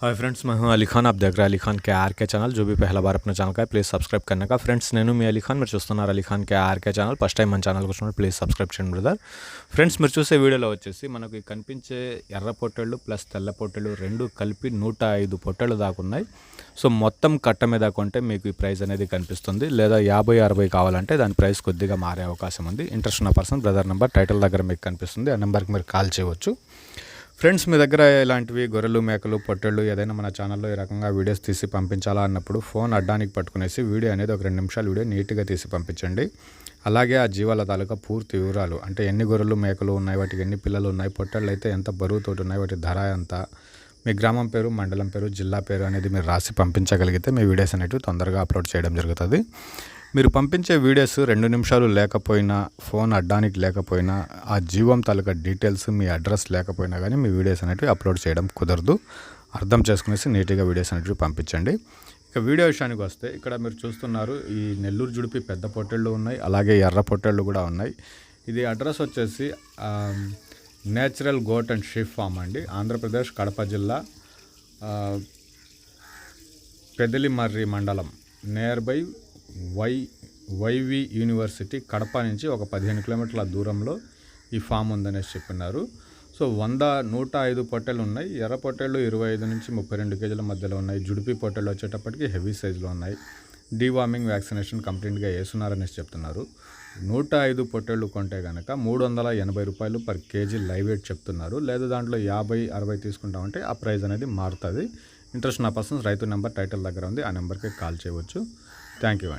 Hi friends मैं हूं अली खान आप देख रहे हैं अली खान के आर के चैनल जो भी पहला बार अपने ఛానల్ का है ప్లీజ్ సబ్స్క్రైబ్ करने का ఫ్రెండ్స్ నేను మీ అలీ ఖాన్ మీరు చూస్తున్నారు అలీ ఖాన్ కే ఆర్కే ఛానల్ ఫస్ట్ టైం మన ఛానల్ వచ్చినప్పుడు ప్లీజ్ సబ్స్క్రైబ్ చేయండి బ్రదర్ ఫ్రెండ్స్ మీరు చూసే వీడియోలో వచ్చేసి మనకు ఈ కనిపించే ఎర్ర పొట్టేళ్ళు ప్లస్ తెల్ల పొట్టేళ్ళు రెండు కలిపి నూట ఐదు పొట్టేళ్ళు దాకా ఉన్నాయి సో మొత్తం కట్ట మీద కొంటే మీకు ఈ ప్రైస్ అనేది కనిపిస్తుంది లేదా యాభై అరవై కావాలంటే దాని ప్రైస్ కొద్దిగా మారే అవకాశం ఉంది ఇంట్రెస్ట్ ఉన్న పర్సన్ బ్రదర్ నెంబర్ టైటిల్ దగ్గర మీకు కనిపిస్తుంది ఆ నెంబర్కి మీరు కాల్ చేయవచ్చు ఫ్రెండ్స్ మీ దగ్గర ఇలాంటివి గొర్రెలు మేకలు పొట్టెళ్ళు ఏదైనా మన ఛానల్లో ఈ రకంగా వీడియోస్ తీసి పంపించాలా అన్నప్పుడు ఫోన్ అడ్డానికి పట్టుకునేసి వీడియో అనేది ఒక రెండు నిమిషాలు వీడియో నీట్గా తీసి పంపించండి. అలాగే ఆ జీవాల తాలూకా పూర్తి వివరాలు అంటే ఎన్ని గొర్రెలు మేకలు ఉన్నాయి వాటికి ఎన్ని పిల్లలు ఉన్నాయి పొట్టెళ్ళు అయితే ఎంత బరువుతోటి ఉన్నాయి వాటి ధర ఎంత మీ గ్రామం పేరు మండలం పేరు జిల్లా పేరు అనేది మీరు రాసి పంపించగలిగితే మీ వీడియోస్ అనేవి తొందరగా అప్లోడ్ చేయడం జరుగుతుంది. మీరు పంపించే వీడియోస్ రెండు నిమిషాలు లేకపోయినా ఫోన్ అడ్డానికి లేకపోయినా ఆ జీవం తాలూకా డీటెయిల్స్ మీ అడ్రస్ లేకపోయినా కానీ మీ వీడియోస్ అనేటివి అప్లోడ్ చేయడం కుదరదు. అర్థం చేసుకునేసి నీట్గా వీడియోస్ అనేటివి పంపించండి. ఇక వీడియో విషయానికి వస్తే ఇక్కడ మీరు చూస్తున్నారు ఈ నెల్లూరు జుడిపి పెద్ద పొట్టేళ్ళు ఉన్నాయి అలాగే ఎర్ర పొట్టేళ్ళు కూడా ఉన్నాయి. ఇది అడ్రస్ వచ్చేసి natural goat and sheep farm అండి. ఆంధ్రప్రదేశ్ కడప జిల్లా పెదిలిమర్రి పెదలిమర్రి మండలం near by Y YV university Kadapa నుంచి ఒక పదిహేను కిలోమీటర్ల దూరంలో ఈ ఫామ్ ఉందనేసి చెప్పినారు. సో వంద నూట ఐదు పొట్టెలు ఉన్నాయి. ఎర్ర పొట్టెలు ఇరవై ఐదు నుంచి ముప్పై రెండు కేజీల మధ్యలో ఉన్నాయి. జుడిపి పొట్టెలు వచ్చేటప్పటికి హెవీ సైజులో ఉన్నాయి. డీవార్మింగ్ వ్యాక్సినేషన్ కంప్లీట్గా వేస్తున్నారనేసి చెప్తున్నారు. నూట ఐదు పొట్టేళ్ళు కొంటే కనుక మూడు వందల ఎనభై రూపాయలు పర్ కేజీ లైవ్ వెయిట్ చెప్తున్నారు. లేదా దాంట్లో యాభై అరవై తీసుకుంటామంటే ఆ ప్రైస్ అనేది మారుతుంది. ఇంట్రెస్ట్ నా పర్సన్స్ రైతు నెంబర్ టైటిల్ దగ్గర ఉంది. ఆ నెంబర్కి కాల్ చేయవచ్చు. థ్యాంక్ యూ అండి.